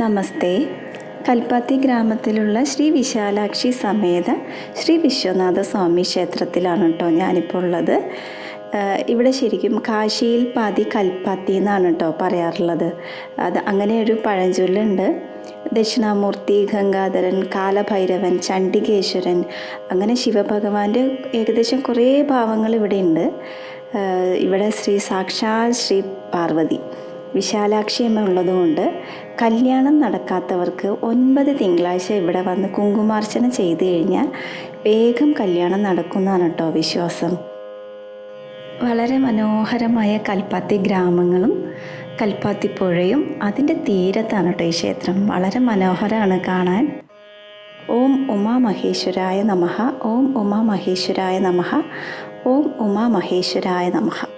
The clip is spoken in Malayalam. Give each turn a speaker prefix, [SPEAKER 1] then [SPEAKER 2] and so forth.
[SPEAKER 1] നമസ്തേ. കൽപ്പാത്തി ഗ്രാമത്തിലുള്ള ശ്രീ വിശാലാക്ഷി സമേത ശ്രീ വിശ്വനാഥ സ്വാമി ക്ഷേത്രത്തിലാണ് കേട്ടോ ഞാനിപ്പോൾ ഉള്ളത്. ഇവിടെ ശരിക്കും കാശിയിൽ പാതി കൽപ്പാത്തി എന്നാണ് കേട്ടോ പറയാറുള്ളത്. അത് അങ്ങനെ ഒരു പഴഞ്ചൊല്ലുണ്ട്. ദക്ഷിണാമൂർത്തി ഗംഗാധരൻ കാലഭൈരവൻ ചണ്ഡികേശ്വരൻ അങ്ങനെ ശിവഭഗവാന്റെ ഏകദേശം കുറേ ഭാവങ്ങൾ ഇവിടെയുണ്ട്. ഇവിടെ ശ്രീ സാക്ഷാൽ ശ്രീ പാർവതി. വിശാലാക്ഷി അമ്മ ഉള്ളതുകൊണ്ട് കല്യാണം നടക്കാത്തവർക്ക് ഒൻപത് തിങ്കളാഴ്ച ഇവിടെ വന്ന് കുങ്കുമാർച്ചന ചെയ്തു കഴിഞ്ഞാൽ വേഗം കല്യാണം നടക്കുന്നതാണ് കേട്ടോ വിശ്വാസം. വളരെ മനോഹരമായ കൽപ്പാത്തി ഗ്രാമങ്ങളും കൽപ്പാത്തി പുഴയും അതിന്റെ തീരത്താണ് കേട്ടോ ഈ ക്ഷേത്രം. വളരെ മനോഹരമാണ് കാണാൻ. ഓം ഉമാ മഹേശ്വരായ നമഃ ഓം ഉമാ മഹേശ്വരായ നമഃ ഓം ഉമാ മഹേശ്വരായ നമഃ